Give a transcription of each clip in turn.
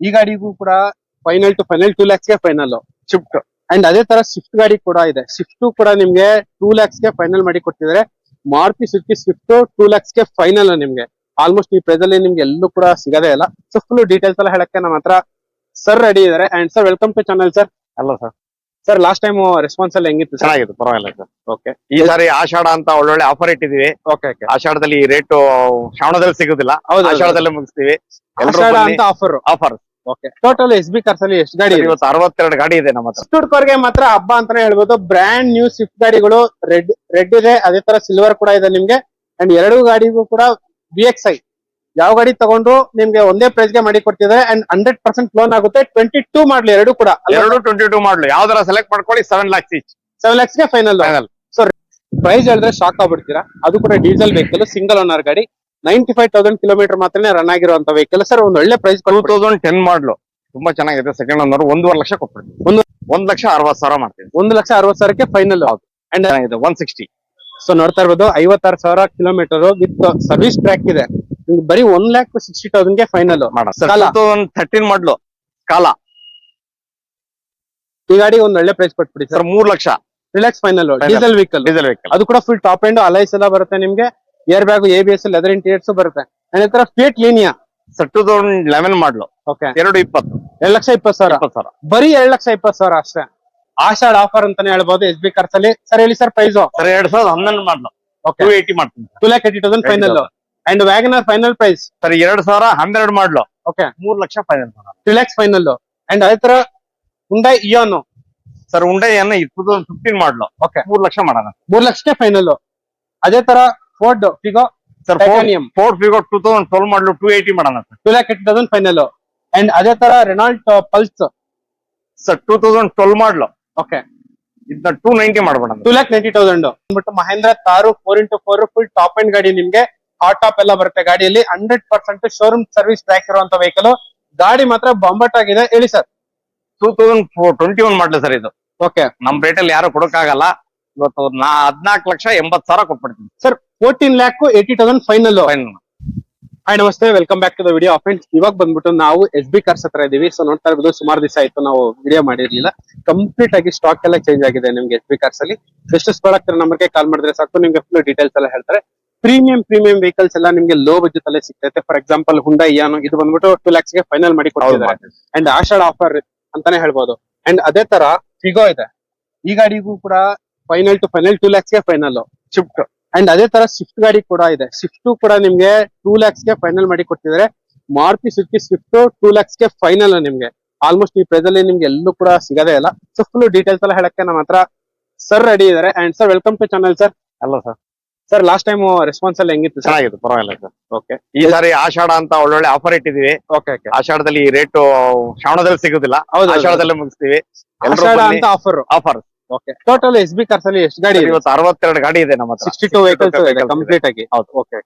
ಈ ಗಾಡಿಗೂ ಕೂಡ ಫೈನಲ್ ಟು ಫೈನಲ್ ಟೂ ಲ್ಯಾಕ್ಸ್ಗೆ ಫೈನಲ್ ಶಿಫ್ಟ್ ಅಂಡ್ ಅದೇ ತರ ಸ್ವಿಫ್ಟ್ ಗಾಡಿ ಕೂಡ ಇದೆ. ಸ್ವಿಫ್ಟ್ ಕೂಡ ನಿಮ್ಗೆ ಟೂ ಲ್ಯಾಕ್ಸ್ಗೆ ಫೈನಲ್ ಮಾಡಿ ಕೊಟ್ಟಿದ್ದಾರೆ. ಮಾರುತಿ ಸುಜುಕಿ ಸ್ವಿಫ್ಟ್ ಟೂ ಲ್ಯಾಕ್ಸ್ಗೆ ಫೈನಲ್ ನಿಮ್ಗೆ. ಆಲ್ಮೋಸ್ಟ್ ಈ ಪ್ರೈಸ್ ಅಲ್ಲಿ ನಿಮ್ಗೆ ಎಲ್ಲೂ ಕೂಡ ಸಿಗದೇ ಇಲ್ಲ. ಸೊ ಫುಲ್ ಡೀಟೇಲ್ಸ್ ಎಲ್ಲ ಹೇಳಕ್ಕೆ ನಮ್ಮ ಹತ್ರ ಸರ್ ರೆಡಿ ಇದಾರೆ and sir welcome to channel sir ಅಲ್ಲ sir sir last time response ಎಲ್ಲ ಹೆಂಗಿತ್ತು ಚೆನ್ನಾಗಿತ್ತು ಪರವಾಗಿಲ್ಲ ಸರ್ ಓಕೆ ಈ ಸಾರಿ ಆಷಾಢ ಅಂತ ಒಳ್ಳೊಳ್ಳೆ ಆಫರ್ ಇಟ್ಟಿದೀವಿ ಓಕೆ ಓಕೆ ಆಷಾಢದಲ್ಲಿ ಈ ರೇಟ್ ಶ್ರಾವಣದಲ್ಲಿ ಸಿಗುದಿಲ್ಲ. ಆಷಾಢದಲ್ಲೇ ಮುಗಿಸ್ತೀವಿ. Offer offer okay total S B cars ಅಲ್ಲಿ ಎಷ್ಟು ಗಾಡಿ ಇದೆ? ಇವತ್ತು ಅರವತ್ತೆರಡು ಗಾಡಿ ಇದೆ ನಮ್ಮ ಹತ್ರ. ಮಾತ್ರ ಹಬ್ಬ ಅಂತಾನೆ ಹೇಳ್ಬೋದು. ಬ್ರ್ಯಾಂಡ್ ನ್ಯೂ ಸ್ವಿಫ್ಟ್ ಗಾಡಿಗಳು ರೆಡ್ ರೆಡ್ ಇದೆ ಅದೇ ತರ ಸಿಲ್ವರ್ ಕೂಡ ಇದೆ ನಿಮ್ಗೆ. ಅಂಡ್ ಎರಡು ಗಾಡಿಗೂ ಕೂಡ ಬಿ ಎಕ್ಸ್ ಐ ಯಾವ ಗಾಡಿ ತಗೊಂಡ್ರು ನಿಮ್ಗೆ ಒಂದೇ ಪ್ರೈಸ್ಗೆ ಮಾಡಿ ಕೊಡ್ತಿದ್ದಾರೆ. ಅಂಡ್ ಹಂಡ್ರೆಡ್ ಪರ್ಸೆಂಟ್ ಲೋನ್ ಆಗುತ್ತೆ. ಟ್ವೆಂಟಿ ಟೂ ಮಾಡ್ಲಿ ಎರಡು ಕೂಡ. ಎರಡು ಟ್ವೆಂಟಿ ಟೂ ಮಾಡ್ಲು ಯಾವ್ದಾರ ಸೆಲೆಕ್ಟ್ ಮಾಡ್ಕೊಳ್ಳಿ ಸೆವೆನ್ ಲ್ಯಾಕ್ಸ್ ಈಚ್ ಸೆವೆನ್ ಲ್ಯಾಕ್ಸ್ಗೆ ಫೈನಲ್ ಫೈನಲ್ ಪ್ರೈಸ್ ಹೇಳಿದ್ರೆ ಶಾಕ್ ಆಗ್ಬಿಡ್ತೀರಾ? ಅದು ಕೂಡ ಡೀಸೆಲ್ ವೆಹಿಕಲ್ ಸಿಂಗಲ್ ಓನರ್ ಗಾಡಿ. ನೈಂಟಿ ಫೈವ್ ತೌಸಂಡ್ ಕಿಲೋಮೀಟರ್ ಮಾತ್ರ ರನ್ ಆಗಿರುವಂತ ವೆಹಿಕಲ್ ಸರ್ ಒಂದು ಒಳ್ಳೆ ಪ್ರೈಸ್ ಟೂ ತೌಸಂಡ್ ಟೆನ್ ಮಾಡ್ಲು ತುಂಬಾ ಚೆನ್ನಾಗಿದೆ. ಸೆಕೆಂಡ್ ಓನರ್ ಒಂದೂವರೆ ಲಕ್ಷ ಕೊಟ್ಬಿಡ್ತೀವಿ ಒಂದು- ಒಂದ್ ಲಕ್ಷ ಅರವತ್ ಸಾವಿರ ಮಾಡ್ತೀವಿ ಒಂದು ಲಕ್ಷ ಅರವತ್ ಸಾವಿರಕ್ಕೆ ಫೈನಲ್ ಅಂಡ್ ಚೆನ್ನಾಗಿದೆ. ಒನ್ ಸಿಕ್ಸ್ಟಿ ಸೊ ನೋಡ್ತಾ ಇರ್ಬೋದು ಐವತ್ತಾರು ಸಾವಿರ ಕಿಲೋಮೀಟರ್ ವಿತ್ ಸರ್ವಿಸ್ ಟ್ರ್ಯಾಕ್ ಇದೆ. ಬರೀ ಒನ್ ಲ್ಯಾಕ್ ಸಿಕ್ಸ್ಟಿ ತೌಸಂಡ್ಗೆ ಫೈನಲ್ ಥರ್ಟೀನ್ ಮಾಡ್ಲು ಕಾಲ. ಈ ಗಾಡಿ ಒಂದ್ ಒಳ್ಳೆ ಪ್ರೈಸ್ ಕೊಟ್ಬಿಡಿ ಸರ್ ಮೂರ್ lakh. Relax final. Diesel vehicle diesel vehicle ಅದು ಕೂಡ ಫುಲ್ ಟಾಪ್ ಎಂಡ್ ಅಲೈಸ್ ಎಲ್ಲ ಬರುತ್ತೆ ನಿಮ್ಗೆ. Air bag A B S leather interiors ಬರುತ್ತೆ. ಅದೇ ತರ Fiat Linea two thousand eleven ಮಾಡ್ಲು. Okay ಎರಡು ಇಪ್ಪತ್ತು. ಎರಡ್ ಲಕ್ಷ ಇಪ್ಪತ್ತು ಸಾವಿರ. ಇಪ್ಪತ್ತು ಸಾವಿರ. ಬರೀ ಎರಡ್ ಲಕ್ಷ ಇಪ್ಪತ್ತು ಸಾವಿರ ಅಷ್ಟೇ. ಆಷಾಢ ಆಫರ್ ಅಂತಾನೆ ಹೇಳ್ಬೋದು ಎಸ್ ಬಿ ಖರ್ಚಲ್ಲಿ ಅಲ್ಲಿ. ಸರ್ ಹೇಳಿ ಸರ್ ಪ್ರೈಸ್ ಸರ್ ಎರಡ್ ಸಾವಿರದ ಹನ್ನೊಂದು ಮಾಡ್ಲು. ಟೂ ಏಯ್ಟಿ ಮಾಡ್ತೀನಿ. Two lakh eighty thousand final and WagonR final price sir ಎರಡ್ ಸಾವಿರ ಹನ್ನೆರಡು ಮಾಡ್ಲು. ಓಕೆ ಮೂರ್ lakh final three lakhs final and ಅದೇ ತರ ಹುಂಡೈ ಇಯೋನು ಸರ್ ಉಂಡೈ ಅನ್ನ ಟೂ ತೌಸಂಡ್ ಫಿಫ್ಟೀನ್ ಮಾಡ್ಲು. ಓಕೆ ಮೂರ್ ಲಕ್ಷ ಮಾಡೋಣ. ಮೂರ್ ಲಕ್ಷಕ್ಕೆ ಫೈನಲ್ ಅದೇ ತರ Ford Figo sir Titanium Ford Figo two thousand twelve ಮಾಡಲು ಟೂ ಏಯ್ಟಿ ಮಾಡೋಣ sir two lakh eighty thousand final and ಅದೇ ತರ Renault Pulse sir two thousand twelve ಮಾಡಲು ಓಕೆ ಇದನ್ನ ಟೂ ನೈಂಟಿ ಮಾಡ್ಬೇಡ ಟೂ ಲ್ಯಾಕ್ ನೈಂಟಿ ತೌಸಂಡ್ ಅಂದ್ಬಿಟ್ಟು Mahindra Thar four into four full top and ಗಾಡಿ ನಿಮ್ಗೆ. ಹಾಟ್ ಟಾಪ್ ಎಲ್ಲ ಬರುತ್ತೆ ಗಾಡಿಯಲ್ಲಿ. Hundred percent showroom service track ಇರುವಂತ ವೆಹಿಕಲ್ ಗಾಡಿ ಮಾತ್ರ ಬಾಂಬಟ್ ಆಗಿದೆ. ಹೇಳಿ sir two thousand twenty one ಮಾಡಲಿ ಸರ್ ಇದು. ಓಕೆ ನಮ್ ರೇಟ್ ಅಲ್ಲಿ ಯಾರು ಕೊಡಕ್ಕಾಗಲ್ಲ. ಇವತ್ತು ನಾ ಹದ್ನಾಲ್ಕು ಲಕ್ಷ ಎಂಬತ್ ಸಾವಿರ ಕೊಟ್ಬಿಡ್ತೀನಿ. Sir fourteen lakh eighty thousand final hi ನಮಸ್ತೆ welcome back to the video friends ಇವಾಗ ಬಂದ್ಬಿಟ್ಟು ನಾವು ಎಸ್ ಬಿ ಕಾರ್ಸ್ ಹತ್ರ ಇದೀವಿ. ಸೊ ನೋಡ್ತಾ ಇರ್ಬೋದು ಸುಮಾರು ದಿವಸ ಆಯ್ತು ನಾವು ವಿಡಿಯೋ ಮಾಡಿರ್ಲಿಲ್ಲ. ಕಂಪ್ಲೀಟ್ ಆಗಿ ಸ್ಟಾಕ್ ಎಲ್ಲ ಚೇಂಜ್ ಆಗಿದೆ ನಿಮ್ಗೆ ಎಸ್ ಬಿ ಕಾರ್ಸ್ ಅಲ್ಲಿ. ಫ್ರೆಶಸ್ ಪ್ರಾಡಕ್ಟ್ ನಂಬರ್ಗೆ ಕಾಲ್ ಮಾಡಿದ್ರೆ ಸಾಕು ನಿಮ್ಗೆ ಫುಲ್ ಡೀಟೇಲ್ಸ್ ಎಲ್ಲ ಹೇಳ್ತಾರೆ. ಪ್ರೀಮಿಯಂ ಪ್ರೀಮಿಯಂ ವೆಹಿಕಲ್ಸ್ ಎಲ್ಲ ನಿಮ್ಗೆ ಲೋ ಬಜೆಟ್ ಅಲ್ಲೇ ಸಿಗ್ತೈತೆ. ಫಾರ್ ಎಕ್ಸಾಂಪಲ್ ಹುಂಡಾ ಇಯಾನು ಇದು ಬಂದ್ಬಿಟ್ಟು ಟೂ ಲ್ಯಾಕ್ಸ್ಗೆ ಫೈನಲ್ ಮಾಡಿ ಕೊಡ್ತಾರೆ ಅಂಡ್ ಆಷಾಢ ಆಫರ್ ಅಂತಾನೆ ಹೇಳ್ಬೋದು. ಅಂಡ್ ಅದೇ ತರ ಫಿಗೋ ಇದೆ. ಈ ಗಾಡಿಗೂ ಕೂಡ ಫೈನಲ್ ಟು ಫೈನಲ್ ಟೂ ಲ್ಯಾಕ್ಸ್ಗೆ ಫೈನಲ್ ಶಿಫ್ಟ್ ಅಂಡ್ ಅದೇ ತರ ಸ್ವಿಫ್ಟ್ ಗಾಡಿ ಕೂಡ ಇದೆ. ಸ್ವಿಫ್ಟ್ ಕೂಡ ನಿಮ್ಗೆ ಟೂ ಲ್ಯಾಕ್ಸ್ಗೆ ಫೈನಲ್ ಮಾಡಿ ಕೊಟ್ಟಿದ್ದಾರೆ. ಮಾರುತಿ ಸುಜುಕಿ ಸ್ವಿಫ್ಟ್ ಟೂ ಲ್ಯಾಕ್ಸ್ಗೆ ಫೈನಲ್ ನಿಮ್ಗೆ. ಆಲ್ಮೋಸ್ಟ್ ಈ ಪ್ರೈಸ್ ಅಲ್ಲಿ ನಿಮ್ಗೆ ಎಲ್ಲೂ ಕೂಡ ಸಿಗದೇ ಇಲ್ಲ. ಸೊ ಫುಲ್ ಡೀಟೇಲ್ಸ್ ಎಲ್ಲ ಹೇಳಕ್ಕೆ ನಮ್ಮ ಹತ್ರ ಸರ್ ರೆಡಿ ಇದಾರೆ and sir welcome to channel sir ಅಲ್ಲ sir sir last time response ಎಲ್ಲ ಹೆಂಗಿತ್ತು ಚೆನ್ನಾಗಿತ್ತು ಪರವಾಗಿಲ್ಲ ಸರ್ ಓಕೆ ಈ ಸಾರಿ ಆಷಾಢ ಅಂತ ಒಳ್ಳೊಳ್ಳೆ ಆಫರ್ ಇಟ್ಟಿದೀವಿ ಓಕೆ ಓಕೆ ಆಷಾಢದಲ್ಲಿ ಈ ರೇಟ್ ಶ್ರಾವಣದಲ್ಲಿ ಸಿಗುದಿಲ್ಲ. ಹೌದು ಆಷಾಢದಲ್ಲೇ ಮುಗಿಸ್ತೀವಿ. Offer offer okay total S B cars ಅಲ್ಲಿ ಎಷ್ಟು ಗಾಡಿ ಇವತ್ತು ಅರವತ್ತೆರಡು ಗಾಡಿ ಇದೆ ನಮ್ಮ ಸಿಕ್ಸ್ಟಿ ಟೂ ವೆಹಿಕಲ್ಸ್ ಕಂಪ್ಲೀಟ್ ಆಗಿ. ಹೌದು. ಓಕೆ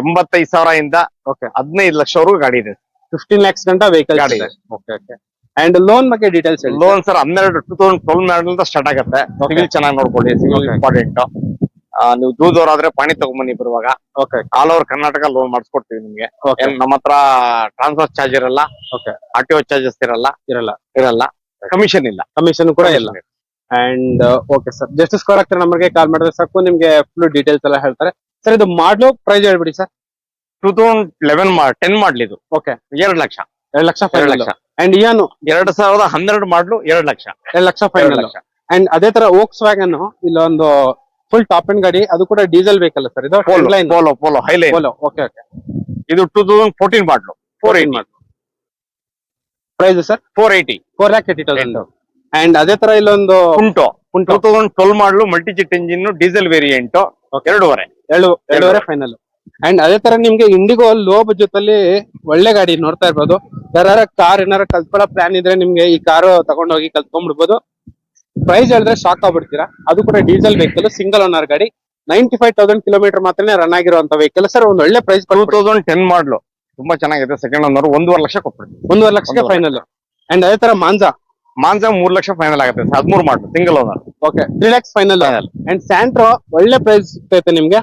ಎಂಬತ್ತೈದು ಸಾವಿರ ಇಂದ ಓಕೆ ಹದಿನೈದು ಲಕ್ಷವರೆಗೂ ಗಾಡಿ ಇದೆ. ಫಿಫ್ಟೀನ್ ಲ್ಯಾಕ್ಸ್ ಗಂಟ ವೆಹಿಕಲ್ ಗಾಡಿ ಇದೆ. ಓಕೆ ಓಕೆ ಅಂಡ್ ಲೋನ್ ಬಗ್ಗೆ ಡೀಟೇಲ್ಸ್ ಲೋನ್ ಸರ್. ಹನ್ನೆರಡು ಟೂ ತೌಸಂಡ್ ಟ್ವೆಲ್ ಮಾಡಲ್ ಸ್ಟಾರ್ಟ್ ಆಗುತ್ತೆ. ಸಿವಿಲ್ ಚೆನ್ನಾಗಿ ನೋಡ್ಕೊಳ್ಳಿ ಸಿವಿಲ್ Okay. ಇಂಪಾರ್ಟೆಂಟ್ ನೀವು ದೂರದವರಾದ್ರೆ ಪಾಣಿ ತಗೊಂಬನ್ನಿ ಬರುವಾಗ. Okay all over Karnataka loan ಮಾಡಿಸ್ಕೊಡ್ತೀವಿ ನಿಮ್ಗೆ. ನಮ್ಮ ಹತ್ರ ಟ್ರಾನ್ಸ್ಫರ್ ಚಾರ್ಜ್ ಇರಲ್ಲ okay R T O charges ಇರಲ್ಲ ಇರಲ್ಲ. ಇರಲ್ಲ. ಕಮಿಷನ್ ಇಲ್ಲ. ಕಮಿಷನ್ ಕೂಡ ಇಲ್ಲ. And okay sir just score ಆಗ್ತಾರೆ ನಮಗೆ ಕಾಲ್ ಮಾಡಿದ್ರೆ ಸಾಕು ನಿಮ್ಗೆ ಫುಲ್ ಡೀಟೇಲ್ಸ್ ಎಲ್ಲ ಹೇಳ್ತಾರೆ. ಸರ್ ಇದು ಮಾಡ್ಲು ಪ್ರೈಸ್ ಹೇಳ್ಬಿಡಿ sir two thousand eleven ten ಮಾಡ್ಲಿದು okay ಎರಡು ಲಕ್ಷ. ಎರಡು ಲಕ್ಷ ಎರಡ್ ಫೈನಲ್ ಲಕ್ಷ. ಅಂಡ್ ಏನು? ಎರಡು ಸಾವಿರದ ಹನ್ನೆರಡು ಮಾಡ್ಲು ಎರಡು ಲಕ್ಷ. ಎರಡು ಲಕ್ಷ ಫೈನಲ್ ಲಕ್ಷ. ಅಂಡ್ ಅದೇ ತರ ಓಕ್ಸ್ ವ್ಯಾಗನ್ ಇಲ್ಲೊಂದು ಫುಲ್ ಟಾಪ್ ಅಂಡ್ ಗಾಡಿ ಅದು ಕೂಡ ಡೀಸೆಲ್ ಬೇಕಲ್ಲ ಸರ್ ಇದು Polo Polo Highline Polo okay okay ಇದು two thousand fourteen model. Four eight model. Price sir four eighty four lakh eighty thousand and ಅದೇ ತರ ಇಲ್ಲೊಂದು ಉಂಟು two thousand twelve model multi jet engine diesel variant ಎರಡೂವರೆ. ಎರಡು ಎರಡೂವರೆ final and ಅದೇ ತರ ನಿಮ್ಗೆ ಇಂಡಿಗೋ ಲೋ ಬಜೆಟ್ ಅಲ್ಲಿ ಒಳ್ಳೆ ಗಾಡಿ ನೋಡ್ತಾ ಇರ್ಬೋದು. ಯಾರ ಕಾರ್ ಏನಾರ ಕಲ್ತ್ಕೊಳ್ಳೋ ಪ್ಲಾನ್ ಇದ್ರೆ ನಿಮ್ಗೆ ಈ ಕಾರು ತಗೊಂಡೋಗಿ ಕಲ್ತ್ಕೊಂಡ್ಬಿಡ್ಬೋದು. ಪ್ರೈಸ್ ಹೇಳಿದ್ರೆ ಶಾಕ್ ಆಗ್ಬಿಡ್ತೀರಾ? ಅದು ಕೂಡ ಡೀಸೆಲ್ ವೆಹಿಕಲ್ ಸಿಂಗಲ್ ಓನರ್ ಗಾಡಿ. ನೈಂಟಿ ಫೈವ್ ತೌಸಂಡ್ ಕಿಲೋಮೀಟರ್ ಮಾತ್ರ ರನ್ ಆಗಿರುವಂತ ವೆಹಿಕಲ್ ಸರ್ ಒಂದ್ ಒಳ್ಳೆ ಪ್ರೈಸ್ ಟೂ ತೌಸಂಡ್ ಟೆನ್ ಮಾಡಲು ತುಂಬಾ ಚೆನ್ನಾಗಿದೆ. ಸೆಕೆಂಡ್ ಓನರ್ ಒಂದೂವರೆ ಲಕ್ಷ ಕೊಟ್ಬಿಡ್ತೀವಿ ಒಂದೂವರೆ ಲಕ್ಷಕ್ಕೆ ಫೈನಲ್ ಅಂಡ್ ಅದೇ ತರ ಮಾಂಜಾ ಮಾನ್ಸ ಮೂರ್ ಲಕ್ಷ ಫೈನಲ್ ಆಗುತ್ತೆ ಹದಿಮೂರು ಮಾಡ್ single owner okay three lakhs final Final. And Santro ಒಳ್ಳೆ ಪ್ರೈಸ್ ಸಿಗ್ತೈತೆ ನಿಮ್ಗೆ?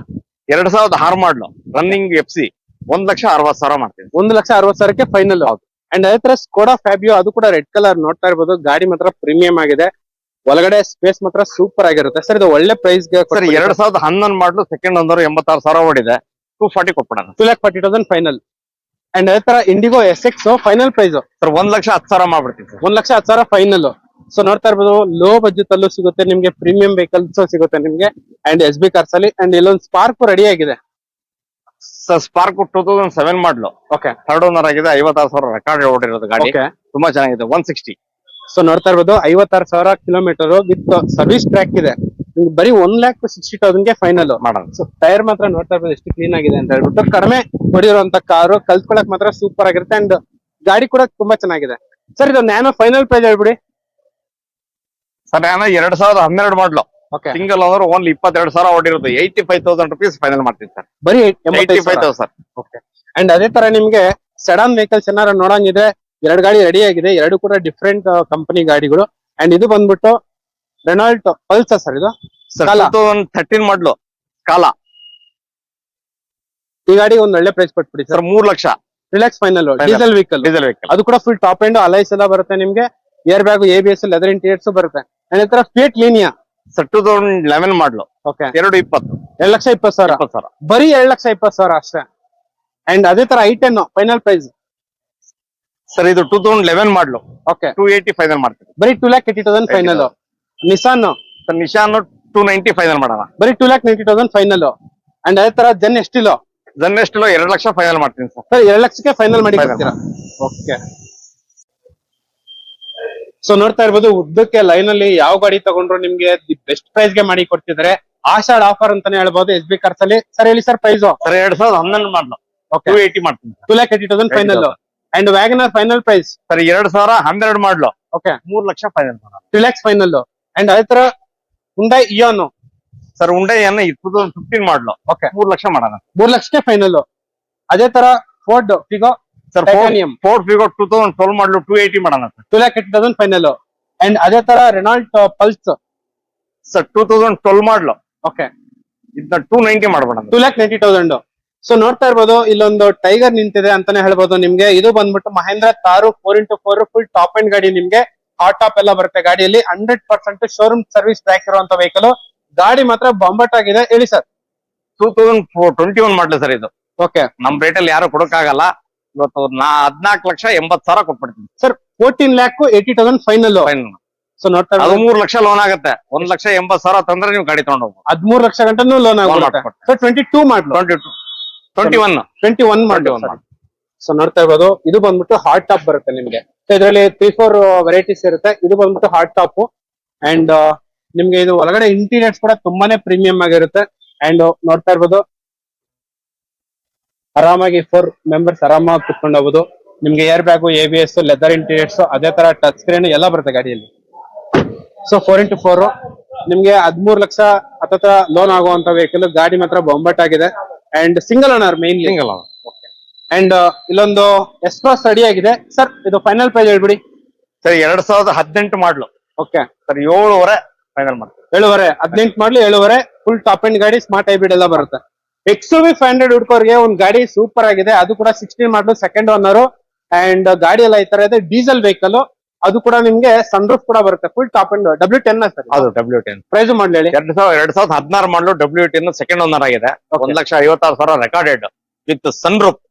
ಎರಡ್ ಸಾವಿರದ ಆರು ಮಾಡ್ಲು ರನ್ನಿಂಗ್ ಎಫ್ ಸಿ ಒಂದ್ ಲಕ್ಷ ಅರವತ್ ಸಾವಿರ ಮಾಡ್ತೀವಿ ಒಂದ್ ಲಕ್ಷ ಅರವತ್ ಸಾವಿರಕ್ಕೆ ಫೈನಲ್ ಅಂಡ್ ಅದೇ ತರ ಸ್ಕೋಡಾ ಫ್ಯಾಬಿಯೋ ಅದು ಕೂಡ ರೆಡ್ ಕಲರ್ ನೋಡ್ತಾ ಇರ್ಬೋದು ಗಾಡಿ ಮಾತ್ರ ಪ್ರೀಮಿಯಂ ಆಗಿದೆ. ಒಳಗಡೆ ಸ್ಪೇಸ್ ಮಾತ್ರ ಸೂಪರ್ ಆಗಿರುತ್ತೆ. ಸರ್ ಇದು ಒಳ್ಳೆ ಪ್ರೈಸ್ಗೆ ಸರ್ ಎರಡ್ ಸಾವಿರದ ಹನ್ನೊಂದು ಮಾಡ್ಲು ಸೆಕೆಂಡ್ ಒಂದರ ಎಂಬತ್ತಾರು ಸಾವಿರ ಓಡಿದೆ. Two forty ಕೊಟ್ಬಿಡೋಣ. Two lakh forty thousand final and ಅದೇ ತರ Indigo S X final price sir ಒಂದ್ ಲಕ್ಷ ಹತ್ತು ಸಾವಿರ ಮಾಡ್ಬಿಡ್ತೀನಿ ಸರ್ ಒಂದ್ ಲಕ್ಷ ಹತ್ತು ಸಾವಿರ ಫೈನಲ್ ಸೊ ನೋಡ್ತಾ ಇರ್ಬೋದು ಲೋ ಬಜೆಟ್ ಅಲ್ಲೂ ಸಿಗುತ್ತೆ ನಿಮ್ಗೆ ಪ್ರೀಮಿಯಂ ವೆಹಿಕಲ್ಸ್ ಸಿಗುತ್ತೆ ನಿಮ್ಗೆ. ಅಂಡ್ ಎಸ್ ಬಿ ಕಾರ್ಸ್ ಅಲ್ಲಿ ಅಂಡ್ ಇಲ್ಲೊಂದು ಸ್ಪಾರ್ಕ್ ರೆಡಿ ಆಗಿದೆ. Sir Spark two thousand seven model okay third owner ಆಗಿದೆ ಐವತ್ತಾರು ಸಾವಿರ ರೆಕಾರ್ಡ್ ಓಡಿರೋದು ಗಾಡಿ. ತುಂಬಾ ಚೆನ್ನಾಗಿದೆ ಒನ್ ಸಿಕ್ಸ್ಟಿ ಸೊ ನೋಡ್ತಾ ಇರ್ಬೋದು ಐವತ್ತಾರು ಸಾವಿರ ಕಿಲೋಮೀಟರ್ ವಿತ್ ಸರ್ವಿಸ್ ಟ್ರ್ಯಾಕ್ ಇದೆ. ನಿಮ್ಗೆ ಬರೀ ಒನ್ ಲ್ಯಾಕ್ ಸಿಕ್ಸ್ಟಿ ತೌಸಂಡ್ಗೆ ಫೈನಲ್ ಮಾಡೋಣ ಸೊ ಟೈರ್ ಮಾತ್ರ ನೋಡ್ತಾ ಇರ್ಬೋದು ಎಷ್ಟು ಕ್ಲೀನ್ ಆಗಿದೆ ಅಂತ ಹೇಳ್ಬಿಟ್ಟು. ಕಡಿಮೆ ಹೊಡಿರುವಂತ ಕಾರು ಕಲ್ತ್ಕೊಳಕ್ ಮಾತ್ರ ಸೂಪರ್ ಆಗಿರುತ್ತೆ ಅಂಡ್ ಗಾಡಿ ಕೂಡ ತುಂಬಾ ಚೆನ್ನಾಗಿದೆ. ಸರ್ ಇದು ನ್ಯಾನೋ ಫೈನಲ್ ಪ್ರೈಸ್ ಹೇಳ್ಬಿಡಿ. ಸರ್ ನ್ಯಾನೋ ಎರಡ್ ಸಾವಿರದ ಹನ್ನೆರಡು ಮಾಡ್ಲು ಓಕೆ ಸಿಂಗಲ್ ಓನರ್ ಓನ್ಲಿ ಇಪ್ಪತ್ತೆರಡು ಸಾವಿರ ಓಡಿರೋದು eighty five thousand rupees final ಮಾಡ್ತೀನಿ ಸರ್ ಬರೀ eighty five thousand okay and ಅದೇ ತರ ನಿಮ್ಗೆ ಸಡನ್ ವೆಹಿಕಲ್ಸ್ ಏನಾರ ನೋಡಂಗಿದ್ರೆ ಎರಡು ಗಾಡಿ ರೆಡಿ ಆಗಿದೆ. ಎರಡು ಕೂಡ ಡಿಫ್ರೆಂಟ್ ಕಂಪನಿ ಗಾಡಿಗಳು. ಅಂಡ್ ಇದು ಬಂದ್ಬಿಟ್ಟು ರೆನಾಲ್ಟ್ ಪಲ್ಸ ಸರ್ ಇದು? ಕಾಲ. ಟೂ ಥರ್ಟೀನ್ ಮಾಡ್ಲು ಕಾಲ. ಈ ಗಾಡಿ ಒಂದ್ ಒಳ್ಳೆ ಪ್ರೈಸ್ ಕೊಟ್ಬಿಡಿ ಸರ್. ಸರ್ ಮೂರ್ lakh. Relax final Final. Diesel vehicle diesel vehicle ಅದು ಕೂಡ ಫುಲ್ ಟಾಪ್ ಎಂಡ್ ಅಲೈಸ್ ಎಲ್ಲ ಬರುತ್ತೆ ನಿಮ್ಗೆ. Air bag A B S leather interiors ಬರುತ್ತೆ. ಅಂಡ್ ಈ ತರ Fiat Linea sir two thousand eleven model okay ಎರಡು ಇಪ್ಪತ್ತು. ಎರಡ್ ಲಕ್ಷ ಇಪ್ಪತ್ತು ಸಾವಿರ. ಇಪ್ಪತ್ತು ಸಾವಿರ. ಬರೀ ಎರಡ್ ಲಕ್ಷ ಇಪ್ಪತ್ತು ಸಾವಿರ ಅಷ್ಟೇ. ಅಂಡ್ ಅದೇ ತರ i ten final price sir ಇದು two thousand eleven model okay two eighty final ಮಾಡ್ತೀವಿ. ಬರೀ two lakh eighty thousand final Nissan sir Nissan two ninety final ಮಾಡೋಣ. ಬರೀ two lakh ninety thousand final and ಅದೇ ತರ ಜನ್ ಎಷ್ಟಿಲ್ಲ ಜನ್ನೆಸ್ಟಲ್ಲೋ ಎರಡು ಲಕ್ಷ ಫೈನಲ್ ಮಾಡ್ತೀನಿ ಸರ್ ಸರ್ ಎರಡ್ ಲಕ್ಷಕ್ಕೆ ಫೈನಲ್ ಮಾಡಿ ಕೊಡ್ತೀರಾ? ಓಕೆ. ಸೊ ನೋಡ್ತಾ ಇರ್ಬೋದು ಉದ್ದಕ್ಕೆ ಲೈನ್ ಅಲ್ಲಿ ಯಾವ ಗಾಡಿ ತಗೊಂಡ್ರು ನಿಮ್ಗೆ ದಿ ಬೆಸ್ಟ್ ಪ್ರೈಸ್ಗೆ ಮಾಡಿ ಕೊಡ್ತಿದ್ದಾರೆ. ಆಷಾಢ ಆಫರ್ ಅಂತಾನೆ ಹೇಳ್ಬೋದು ಎಸ್ ಬಿ ಕಾರ್ಸ್ ಅಲ್ಲಿ. ಸರ್ ಹೇಳಿ ಸರ್ ಪ್ರೈಸ್ ಸರ್ ಎರಡ್ ಸಾವಿರದ ಹನ್ನೊಂದು ಮಾಡಲು. ಟೂ ಏಯ್ಟಿ ಮಾಡ್ತೀನಿ. Two lakh eighty thousand final and wagon final price sir ಎರಡ್ ಸಾವಿರ ಹನ್ನೆರಡು ಮಾಡ್ಲು. ಓಕೆ ಮೂರ್ lakh final two lakhs final and ಅದೇ ತರ ಹುಂಡೈ ಇಯೋನು ಸರ್ ಉಂಡೆ ಏನ ಇಪ್ಪತ್ತು ಫಿಫ್ಟೀನ್ ಮಾಡ್ಲು ಓಕೆ ಮೂರ್ ಲಕ್ಷ ಮಾಡೋಣ. ಮೂರ್ ಲಕ್ಷಕ್ಕೆ ಫೈನಲ್ ಅದೇ ತರ Ford Figo sir Titanium. Ford Figo two thousand twelve model two eighty ಮಾಡೋಣ. Sir two lakh eight thousand final and ಅದೇ ತರ Renault Pulse sir two thousand twelve model okay ಇದನ್ನ two ninety ಮಾಡ್ಬೋಣ two lakh ninety thousand so ನೋಡ್ತಾ ಇರ್ಬೋದು ಇಲ್ಲೊಂದು tiger ನಿಂತಿದೆ ಅಂತಾನೆ ಹೇಳ್ಬೋದು ನಿಮ್ಗೆ. ಇದು ಬಂದ್ಬಿಟ್ಟು Mahindra Thar four into four full top and ಗಾಡಿ ನಿಮ್ಗೆ. ಹಾಟ್ ಟಾಪ್ ಎಲ್ಲ ಬರುತ್ತೆ ಗಾಡಿಯಲ್ಲಿ. Hundred percent showroom service back ಇರುವಂತ ವೆಹಿಕಲ್ ಗಾಡಿ ಮಾತ್ರ ಬಾಂಬಟ್ ಆಗಿದೆ. ಹೇಳಿ sir two thousand twenty one model sir ಇದು. ಓಕೆ ನಮ್ ಅಲ್ಲಿ ಯಾರು ಕೊಡಕ್ಕಾಗಲ್ಲ. ಇವತ್ತು ನಾ ಹದ್ನಾಲ್ಕು ಲಕ್ಷ ಎಂಬತ್ ಸಾವಿರ ಕೊಟ್ಬಿಡ್ತೀನಿ. Sir fourteen lakh eighty thousand final final so ನೋಡ್ತಾ ಹದಿಮೂರು ಲಕ್ಷ ಲೋನ್ ಆಗುತ್ತೆ. ಒಂದ್ ಲಕ್ಷ ಎಂಬತ್ ಸಾವಿರ ತಂದ್ರೆ ನೀವು ಗಾಡಿ ತಗೊಂಡು ಹೋಗ್ಬೋದು. ಹದಿಮೂರು ಲಕ್ಷ ಗಂಟೆ ಲೋನ್ ಆಗುತ್ತೆ. ಟ್ವೆಂಟಿ ಟೂ ಮಾಡಿ twenty two twenty one twenty one ಮಾಡಿ 21 ಸೊ ನೋಡ್ತಾ ಇರ್ಬೋದು. ಇದು ಬಂದ್ಬಿಟ್ಟು ಹಾರ್ಡ್ ಟಾಪ್ ಬರುತ್ತೆ ನಿಮ್ಗೆ. ಸೊ ಇದರಲ್ಲಿ ತ್ರೀ ಫೋರ್ ವೆರೈಟೀಸ್ ಇರುತ್ತೆ. ಇದು ಬಂದ್ಬಿಟ್ಟು ಹಾರ್ಡ್ ಟಾಪ್ ಅಂಡ್ ನಿಮ್ಗೆ ಇದು ಒಳಗಡೆ ಇಂಟೀರಿಯರ್ಸ್ ಕೂಡ ತುಂಬಾನೇ ಪ್ರೀಮಿಯಂ ಆಗಿರುತ್ತೆ. ಅಂಡ್ ನೋಡ್ತಾ ಇರ್ಬೋದು. ಆರಾಮಾಗಿ ಫೋರ್ ಮೆಂಬರ್ಸ್ ಆರಾಮಾಗಿ ಕುತ್ಕೊಂಡು ಹೋಗ್ಬೋದು. ನಿಮ್ಗೆ air bag A B leather interiors ಅದೇ ತರ ಟಚ್ ಸ್ಕ್ರೀನ್ ಎಲ್ಲ ಬರುತ್ತೆ ಗಾಡಿಯಲ್ಲಿ. ಸೊ ಫೋರ್ ಇಂಟು ಫೋರ್ ನಿಮ್ಗೆ ಹದಿಮೂರು ಲಕ್ಷ ಹತ್ತತ್ರ ಲೋನ್ ಆಗುವಂತ ವೆಹಿಕಲ್ ಗಾಡಿ ಮಾತ್ರ ಬೊಂಬಟ್ ಆಗಿದೆ. And single owner main single and ಇಲ್ಲೊಂದು ಎಕ್ಸ್ಪ್ರೆಸ್ ರೆಡಿ ಆಗಿದೆ. ಸರ್ ಇದು ಫೈನಲ್ ಪ್ರೈಸ್ ಹೇಳ್ಬಿಡಿ. ಸರ್ ಎರಡ್ ಸಾವಿರದ ಹದಿನೆಂಟು ಮಾಡ್ಲು. ಓಕೆ ಸರ್ ಏಳುವರೆ ಫೈನಲ್ ಮಾಡ್ತೀವಿ ಏಳುವರೆ ಹದಿನೆಂಟು ಮಾಡ್ಲಿ ಏಳುವರೆ ಫುಲ್ ಟಾಪ್ ಅಂಡ್ ಗಾಡಿ ಸ್ಮಾರ್ಟ್ ಹೈಬ್ರಿಡ್ ಎಲ್ಲ ಬರುತ್ತೆ. ಎಕ್ಸ್ ವಿ ಫೈವ್ ಹಂಡ್ರೆಡ್ ಹುಡ್ಕೋರಿಗೆ ಒಂದ್ ಗಾಡಿ ಸೂಪರ್ ಆಗಿದೆ. ಅದು ಕೂಡ ಸಿಕ್ಸ್ಟೀನ್ ಮಾಡ್ಲು ಸೆಕೆಂಡ್ ಓನರ್ ಅಂಡ್ ಗಾಡಿ ಎಲ್ಲ ಈ ತರ ಇದೆ. ಡೀಸೆಲ್ ವೆಹಿಕಲ್ ಅದು ಕೂಡ ನಿಮ್ಗೆ ಸನ್ರೂಫ್ ಕೂಡ ಬರುತ್ತೆ. Full top and W ten sir ಅದು ಡಬ್ಲ್ಯೂ ಟೆನ್ ಪ್ರೈಸ್ ಮಾಡ್ಲಿ ಹೇಳಿ? ಎರಡ್ ಸಾವಿರ ಎರಡ್ ಸಾವಿರದ ಹದಿನಾರು ಮಾಡ್ಲು ಡಬ್ಲ್ಯೂ ಟೆನ್ ಸೆಕೆಂಡ್ ಓನರ್ ಆಗಿದೆ. ಒಂದ್ ಲಕ್ಷ ಐವತ್ತಾರು ಸಾವಿರ recorded with sunroof okay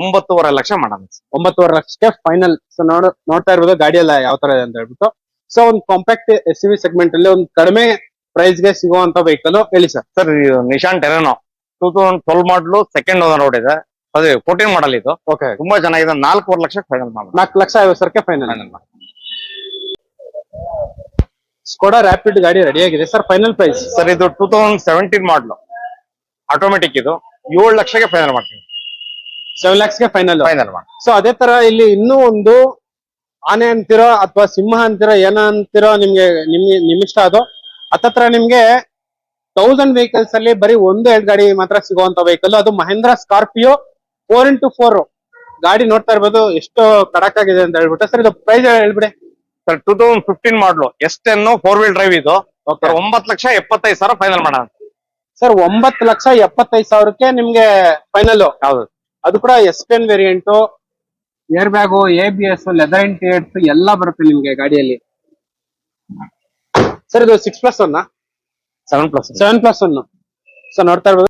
ಒಂಬತ್ತೂವರೆ ಲಕ್ಷ ಮಾಡೋಣ ಒಂಬತ್ತುವರೆ ಲಕ್ಷಕ್ಕೆ ಫೈನಲ್ ಸೊ ನೋಡ್ ನೋಡ್ತಾ ಇರ್ಬೋದು ಗಾಡಿ ಎಲ್ಲ ಯಾವ ತರ ಇದೆ ಅಂತ ಹೇಳ್ಬಿಟ್ಟು. ಸೊ ಒಂದು ಕಾಂಪ್ಯಾಕ್ಟ್ ಎಸ್ ವಿ ಸೆಗ್ಮೆಂಟ್ ಅಲ್ಲಿ ಒಂದು ಕಡಿಮೆ ಪ್ರೈಸ್ಗೆ ಸಿಗುವಂತ ವೆಹಿಕಲ್ ಹೇಳಿ sir sir Nissan Terrano two thousand twelve model second owner ಇದೆ. ಅದೇ ಫೋರ್ಟೀನ್ ಮಾಡಲ್ ಇದು. ಓಕೆ ತುಂಬಾ ಚೆನ್ನಾಗಿದೆ. ನಾಲ್ಕೂವರೆ ಲಕ್ಷಕ್ಕೆ ಫೈನಲ್ ಮಾಡೋಣ ನಾಲ್ಕು ಲಕ್ಷ ಐವತ್ತು ಸಾವಿರಕ್ಕೆ ಫೈನಲ್ ಸ್ಕೋಡಾ ರ್ಯಾಪಿಡ್ ಗಾಡಿ ರೆಡಿ ಆಗಿದೆ ಸರ್ ಫೈನಲ್ ಪ್ರೈಸ್ ಸರ್ ಇದು two thousand seventeen model automatic ಇದು. ಏಳು ಲಕ್ಷಕ್ಕೆ ಫೈನಲ್ ಮಾಡ್ತೀನಿ. ಸೆವೆನ್ ಲ್ಯಾಕ್ಸ್ಗೆ ಫೈನಲ್ ಫೈನಲ್ ಸೊ ಅದೇ ತರ ಇಲ್ಲಿ ಇನ್ನೂ ಒಂದು ಆನೆ ಅಂತಿರೋ ಅಥವಾ ಸಿಂಹ ಅಂತಿರೋ ಏನ ಅಂತಿರೋ ನಿಮ್ಗೆ ನಿಮ್ಗೆ ನಿಮಿಷ್ಟ ಅದು. ಹತ್ತತ್ರ ನಿಮ್ಗೆ ತೌಸಂಡ್ ವೆಹಿಕಲ್ಸ್ ಅಲ್ಲಿ ಬರೀ ಒಂದು ಎರಡು ಗಾಡಿ ಮಾತ್ರ ಸಿಗುವಂತ ವೆಹಿಕಲ್ ಅದು Mahindra Scorpio four into four ಗಾಡಿ ನೋಡ್ತಾ ಇರ್ಬೋದು ಎಷ್ಟು ಕಡಕ್ ಆಗಿದೆ ಅಂತ ಹೇಳ್ಬಿಟ್ಟು. ಸರ್ ಇದು ಪ್ರೈಸ್ ಹೇಳ್ಬಿಡಿ. Sir two thousand fifteen model S ten four wheel drive ಇದು ಒಂಬತ್ತು ಲಕ್ಷ ಎಪ್ಪತ್ತೈದು ಸಾವಿರ ಫೈನಲ್ ಮಾಡೋಣ. ಸರ್ ಒಂಬತ್ತು ಲಕ್ಷ ಎಪ್ಪತ್ತೈದು ಸಾವಿರಕ್ಕೆ ನಿಮ್ಗೆ ಫೈನಲ್ ಹೌದು. ಅದು ಕೂಡ S ten variant air bag A B S leather interiors ಎಲ್ಲ ಬರುತ್ತೆ ನಿಮ್ಗೆ ಗಾಡಿಯಲ್ಲಿ. ಸರ್ ಇದು six plus one seven plus seven plus one so ನೋಡ್ತಾ ಇರ್ಬೋದು.